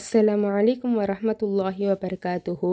அஸ்ஸலாமு வலைக்கம் வரமத்துல்லாஹி வபரகாத்துஹு.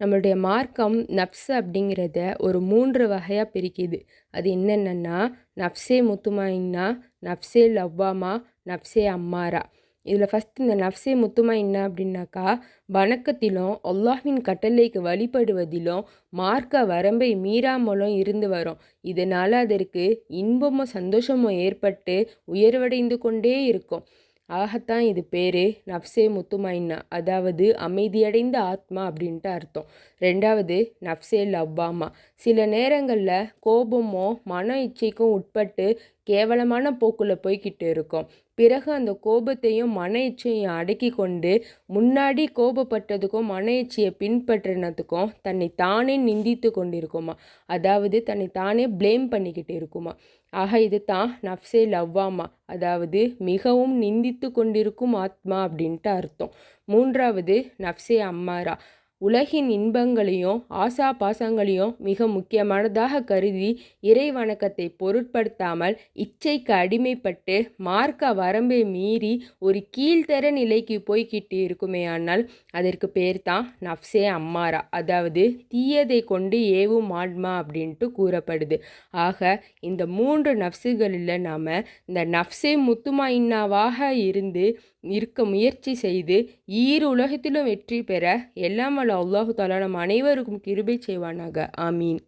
நம்மளுடைய மார்க்கம் நப்ஸ் அப்படிங்கிறத ஒரு மூன்று வகையாக பிரிக்குது. அது என்னென்னா நப்சே முத்துமாயின்னா நப்சே லவ்வாமா நப்சே அம்மாரா. இதில் ஃபஸ்ட் இந்த நப்சே முத்துமாயின்னா அப்படின்னாக்கா வணக்கத்திலும் அல்லாஹின் கட்டளைக்கு வழிபடுவதிலும் மார்க்க வரம்பை மீறாமலும் இருந்து வரும். இதனால் அதற்கு இன்பமும் சந்தோஷமும் ஏற்பட்டு உயர்வடைந்து கொண்டே இருக்கும். ஆகத்தான் இது பேரு நப்சே முத்துமைன்னா. அதாவது அமைதியடைந்த ஆத்மா அப்படின்ட்டு அர்த்தம். ரெண்டாவது நப்சே லவ்வாமா. சில நேரங்களில் கோபமோ மன இச்சைக்கும் உட்பட்டு கேவலமான போக்கில் போய்கிட்டு இருக்கும். பிறகு அந்த கோபத்தையும் மன இச்சையும் அடக்கி கொண்டு முன்னாடி கோபப்பட்டதுக்கும் மன இச்சையை பின்பற்றினதுக்கும் தன்னை தானே நிந்தித்து கொண்டிருக்குமா? அதாவது தன்னை தானே ப்ளேம் பண்ணிக்கிட்டு இருக்குமா? ஆக இது தான் நஃப்சே லவ்வாமா? அதாவது மிகவும் நிந்தித்து கொண்டிருக்கும் ஆத்மா அப்படின்ட்டு அர்த்தம். மூன்றாவது நப்சே அம்மாரா? உலகின் இன்பங்களையும் ஆசா பாசங்களையும் மிக முக்கியமானதாக கருதி இறை வணக்கத்தை பொருட்படுத்தாமல் இச்சைக்கு அடிமைப்பட்டு மார்க்க வரம்பை மீறி ஒரு கீழ்த்தர நிலைக்கு போய்கிட்டு இருக்குமே ஆனால் அதற்கு பேர் தான் நப்சே அம்மாரா. அதாவது தீயதை கொண்டு ஏவும் ஆன்மா அப்படின்ட்டு கூறப்படுது. ஆக இந்த மூன்று நப்சுகளில் நாம் இந்த நப்சே முத்துமா இன்னாவாக இருந்து இருக்க முயற்சி செய்து ஈரு உலகத்திலும் வெற்றி பெற எல்லாம் அல்லாஹு தாலா நம் அனைவருக்கும் கிருபை செய்வானாக. ஆமீன்.